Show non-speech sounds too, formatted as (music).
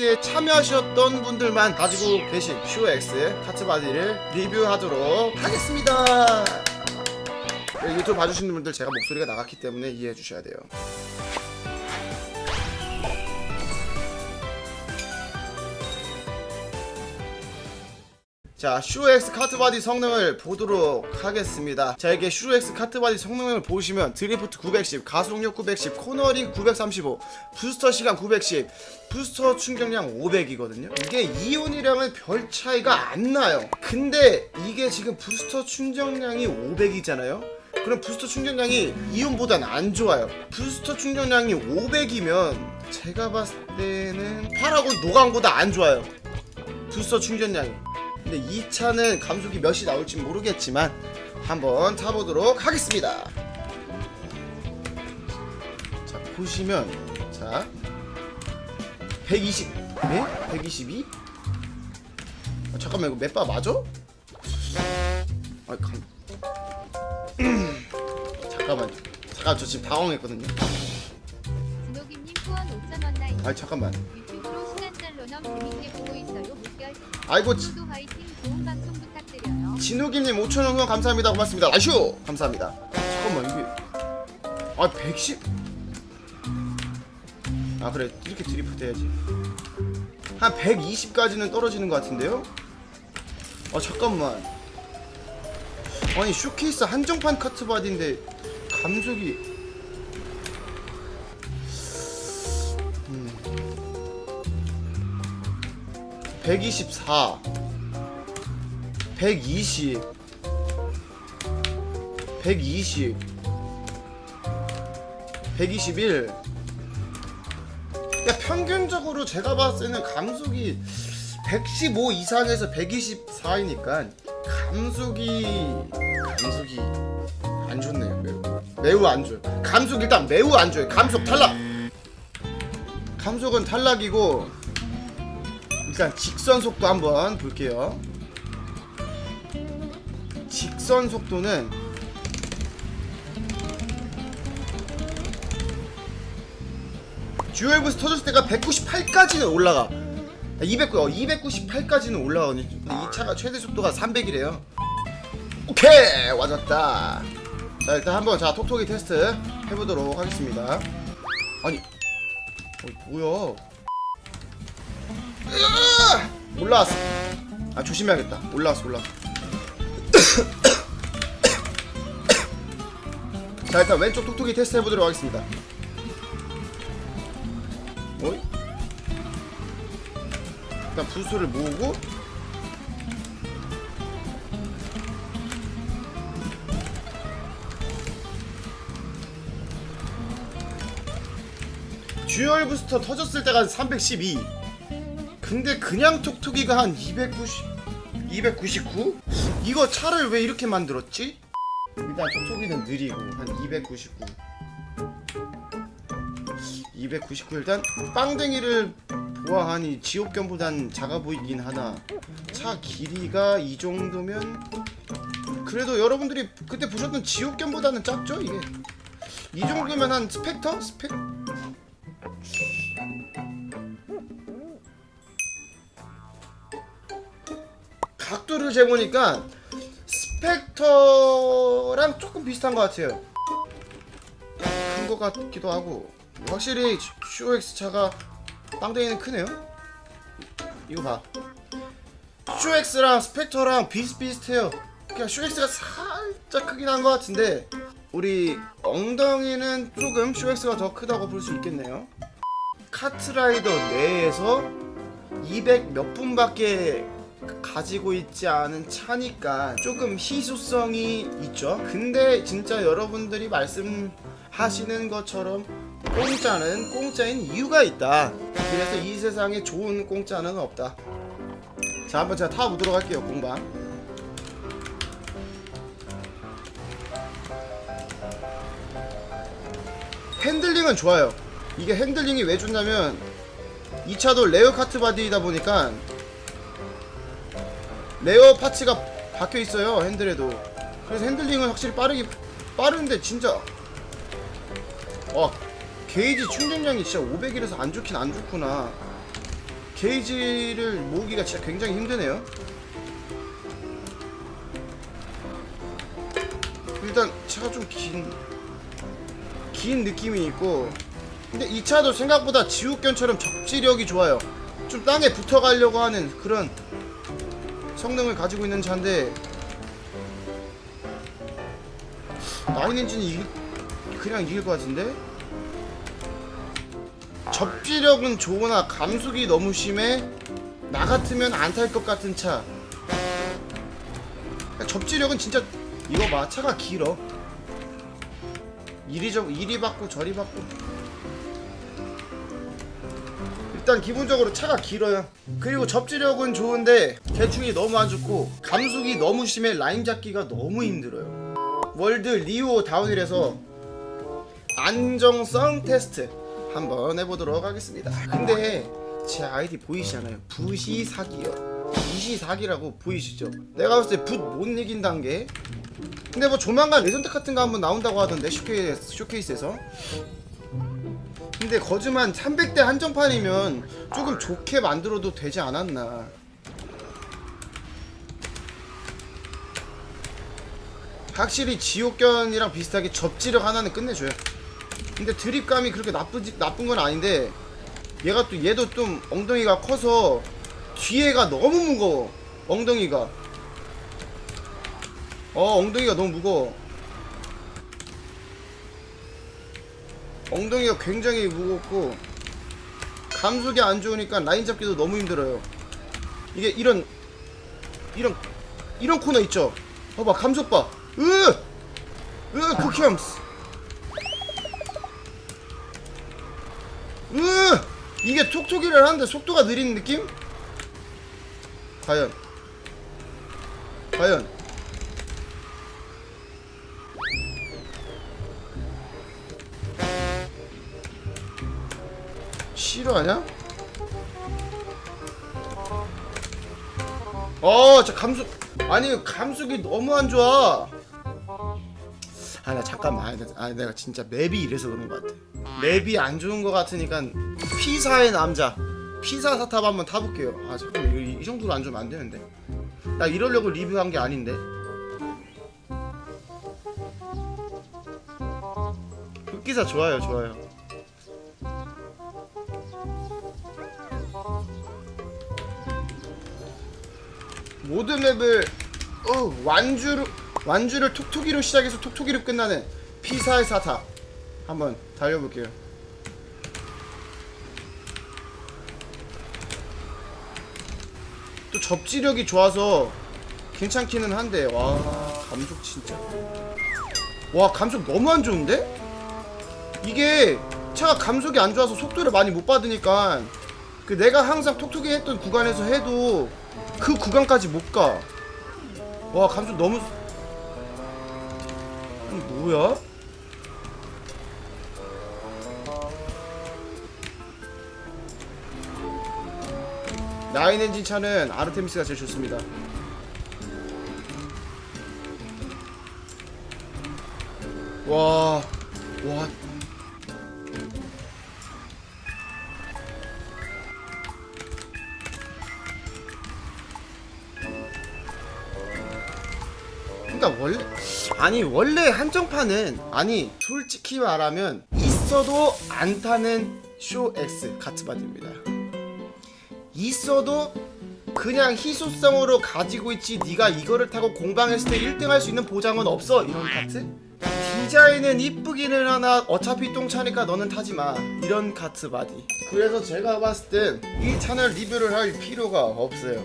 에 참여하셨던 분들만 가지고 계신 슈엑스 카트바디를 리뷰하도록 하겠습니다. 네, 유튜브 봐주시는 분들 제가 목소리가 나갔기 때문에 이해해 주셔야 돼요. 자, 슈엑스 카트바디 성능을 보도록 하겠습니다. 자, 이게 슈엑스 카트바디 성능을 보시면 드리프트 910, 가속력 910, 코너링 935, 부스터 시간 910, 부스터 충전량 500이거든요. 이게 이온이랑은 별 차이가 안 나요. 근데 이게 지금 부스터 충전량이 500이잖아요. 그럼 부스터 충전량이 이온보단 안 좋아요. 부스터 충전량이 500이면 제가 봤을 때는 파라곤 노강보다 안 좋아요. 부스터 충전량이. 근데 이 차는 감속이 몇이 나올지 모르겠지만 한번 타보도록 하겠습니다. 자 보시면 자 120, 네? 122? 아, 잠깐만 이거 몇바 맞아? 아 감... (clears throat) 잠깐만 잠깐 저 지금 당황했거든요. 진호김님 후원 5,000원 나이 아 잠깐만. 유튜브로 시간 잘 노넘 재밌게 아이고 지- 모두 화이팅 좋은 방송 부탁드려요 진우김님 5천원 후원 감사합니다. 고맙습니다. 아슈 감사합니다. 잠깐만 이게 아 110. 아 그래 이렇게 드리프트 해야지. 한 120까지는 떨어지는 것 같은데요? 아 잠깐만. 아니 쇼케이스 한정판 카트바디인데 감속이 124 120 120 121 야, 평균적으로 제가 봤을 때는 감속이 115 이상에서 124이니까 감속이 감속이 안 좋네요 매우. 매우 안 좋아요. 감속 일단 매우 안 좋아요. 감속 탈락. 감속은 탈락이고 일단 직선 속도 한번 볼게요. 직선 속도는 듀얼 부스 터졌을 때가 198까지는 올라가. 200, 어, 298까지는 올라가거든요. 이 차가 최대 속도가 300이래요. 오케이! 와졌다. 자 일단 한번 자 톡톡이 테스트 해보도록 하겠습니다. 아니 어 뭐야 올라왔어. 아 조심해야겠다. 올라왔어 올라왔어. (coughs) 자 일단 왼쪽 톡톡이 테스트 해보도록 하겠습니다. 어이? 일단 부수를 모으고. 듀얼 부스터 터졌을 때가 312 근데 그냥 톡톡이가 한 290, 299? 이거 차를 왜 이렇게 만들었지? 일단 톡톡이는 느리고 한 299. 299 일단 빵댕이를 보아하니 지옥견보단 작아 보이긴 하나 차 길이가 이 정도면 그래도 여러분들이 그때 보셨던 지옥견보다는 작죠 이게 이 정도면 한 스펙터? 스펙? 각도를 재보니까 스펙터랑 조금 비슷한 것 같아요. 큰 것 같기도 하고 확실히 쇼엑스 차가 빵댕이는 크네요. 이거 봐. 쇼엑스랑 스펙터랑 비슷비슷해요. 그냥 쇼엑스가 살짝 크긴 한 것 같은데 우리 엉덩이는 조금 쇼엑스가 더 크다고 볼 수 있겠네요. 카트라이더 내에서 200 몇 분밖에 가지고 있지 않은 차니까 조금 희소성이 있죠. 근데 진짜 여러분들이 말씀하시는 것처럼 공짜는 공짜인 이유가 있다. 그래서 이 세상에 좋은 공짜는 없다. 자, 한번 제가 타보도록 할게요, 공방. 핸들링은 좋아요. 이게 핸들링이 왜 좋냐면 이 차도 레어 카트 바디이다 보니까 레어 파츠가 박혀 있어요 핸들에도 그래서 핸들링은 확실히 빠르기 빠른데 진짜 와 게이지 충전량이 진짜 500이라서 안 좋긴 안 좋구나 게이지를 모으기가 진짜 굉장히 힘드네요. 일단 차가 좀 긴, 긴 느낌이 있고, 근데 이 차도 생각보다 지옥견처럼 적지력이 좋아요. 좀 땅에 붙어가려고 하는 그런 성능을 가지고 있는 차인데, 나인 엔진이 이길, 그냥 이길 것 같은데? 접지력은 좋으나 감속이 너무 심해? 나 같으면 안 탈 것 같은 차. 그러니까 접지력은 진짜 이거 봐 차가 길어. 이리 저 이리 받고 저리 받고 일단 기본적으로 차가 길어요 그리고 접지력은 좋은데 대충이 너무 안 좋고 감속이 너무 심해 라인 잡기가 너무 힘들어요 월드 리오 다운힐에서 안정성 테스트 한번 해보도록 하겠습니다. 근데 제 아이디 보이시잖아요. 붓이 사기요. 붓이 사기라고 보이시죠? 내가 봤을 때 붓 못 이긴다는 게. 근데 뭐 조만간 레전드 같은 거 한번 나온다고 하던데 쇼케이스, 쇼케이스에서. 근데 거즈만 300대 한정판이면 조금 좋게 만들어도 되지 않았나. 확실히 지옥견이랑 비슷하게 접지력 하나는 끝내줘요. 근데 드립감이 그렇게 나쁘지 나쁜 건 아닌데 얘가 또 얘도 좀 엉덩이가 커서 뒤에가 너무 무거워 엉덩이가 어 엉덩이가 너무 무거워 엉덩이가 굉장히 무겁고 감속이 안 좋으니까 라인 잡기도 너무 힘들어요. 이게 이런 이런 이런 코너 있죠? 봐봐 감속 봐. 으으 으 극혐스. 으! 이게 톡톡이를 하는데 속도가 느린 느낌? 과연. 과연 싫어하냐? 어, 저 감속 아니 감속이 너무 안 좋아. 아 나 잠깐만. 나- 아니 내가 진짜 맵이 이래서 그런 것 같아. 맵이 안 좋은 것 같으니까 피사의 남자. 피사 사탑 한번 타볼게요. 아 이거 이, 이 정도로 안 좋으면 안 되는데. 나 이러려고 리뷰한 게 아닌데. 흑기사 좋아요 좋아요 모든 맵을 어, 완주로 완주를 톡톡이로 시작해서 톡톡이로 끝나는 피사의 사탑 한번 달려볼게요. 또 접지력이 좋아서 괜찮기는 한데 와 감속 진짜 와 감속 너무 안 좋은데? 이게 차가 감속이 안 좋아서 속도를 많이 못 받으니까 그 내가 항상 톡톡이 했던 구간에서 해도 그 구간까지 못 가. 와 감속 너무 뭐야? 나인 엔진 차는 아르테미스가 제일 좋습니다. 와, 와. 그러니까 원래 아니 원래 한정판은 아니 솔직히 말하면 있어도 안 타는 쇼 X 카트바디입니다. 있어도 그냥 희소성으로 가지고 있지 네가 이거를 타고 공방했을 때 1등 할 수 있는 보장은 없어 이런 카트? 디자인은 이쁘기는 하나 어차피 똥 차니까 너는 타지 마 이런 카트 바디 그래서 제가 봤을 땐 이 차는 리뷰를 할 필요가 없어요